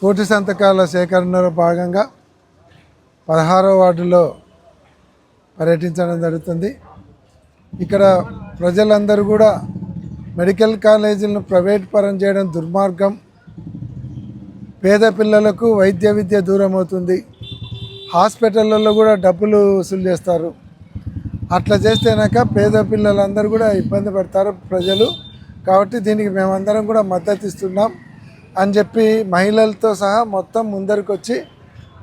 కోటి సంతకాల సేకరణలో భాగంగా పదహారో వార్డులో పర్యటించడం జరుగుతుంది. ఇక్కడ ప్రజలందరూ కూడా మెడికల్ కాలేజీలను ప్రైవేట్ పరం చేయడం దుర్మార్గం. పేద పిల్లలకు వైద్య విద్య దూరం అవుతుంది. హాస్పిటళ్ళల్లో కూడా డబ్బులు వసూలు చేస్తారు. అట్లా చేస్తేనాక పేద పిల్లలందరూ కూడా ఇబ్బంది పడతారు ప్రజలు. కాబట్టి దీనికి మేమందరం కూడా మద్దతు ఇస్తున్నాం. అని చెప్పి మహిళలతో సహా మొత్తం ముందరికి వచ్చి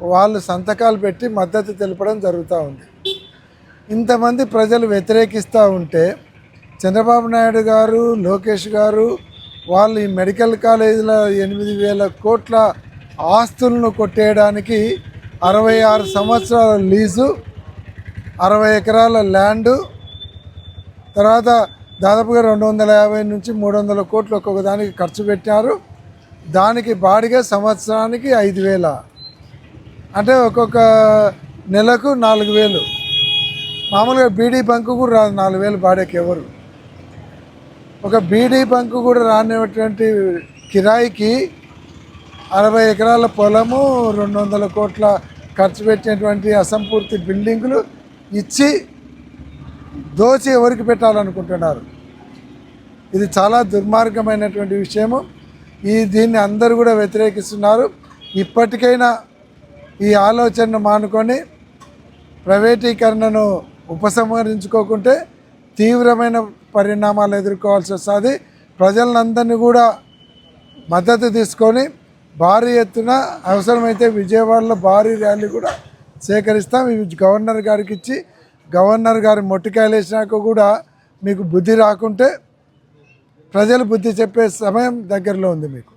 వాళ్ళు సంతకాలు పెట్టి మద్దతు తెలపడం జరుగుతూ ఉంది. ఇంతమంది ప్రజలు వ్యతిరేకిస్తూ ఉంటే చంద్రబాబు నాయుడు గారు లోకేష్ గారు వాళ్ళు ఈ మెడికల్ కాలేజీల ఎనిమిది వేల కోట్ల ఆస్తులను కొట్టేయడానికి అరవై ఆరు సంవత్సరాల లీజు అరవై ఎకరాల ల్యాండు తర్వాత దాదాపుగా రెండు వందల యాభై నుంచి మూడు వందల కోట్లు ఒక్కొక్క దానికి ఖర్చు పెట్టారు దానికి బాడిగ సంవత్సరానికి ఐదు వేల. అంటే ఒక్కొక్క నెలకు నాలుగు వేలు. మామూలుగా బీడీ బంకు కూడా రాదు నాలుగు వేలు బాడీకి ఎవరు. ఒక బీడీ బంకు కూడా రానిటువంటి కిరాయికి అరవై ఎకరాల పొలము రెండు వందల కోట్ల ఖర్చు పెట్టినటువంటి అసంపూర్తి బిల్డింగులు ఇచ్చి దోచి ఎవరికి పెట్టాలనుకుంటున్నారు? ఇది చాలా దుర్మార్గమైనటువంటి విషయము. ఈ దీన్ని అందరూ కూడా వ్యతిరేకిస్తున్నారు. ఇప్పటికైనా ఈ ఆలోచనను మానుకొని ప్రైవేటీకరణను ఉపసంహరించుకోకుంటే తీవ్రమైన పరిణామాలు ఎదుర్కోవాల్సి వస్తుంది. ప్రజలందరినీ కూడా మద్దతు తీసుకొని భారీ ఎత్తున అవసరమైతే విజయవాడలో భారీ ర్యాలీ కూడా సేకరిస్తాం. ఇవి గవర్నర్ గారికి ఇచ్చి గవర్నర్ గారి మొట్టికాయలు వేసినాక కూడా మీకు బుద్ధి రాకుంటే ప్రజలు బుద్ధి చెప్పే సమయం దగ్గరలో ఉంది మీకు.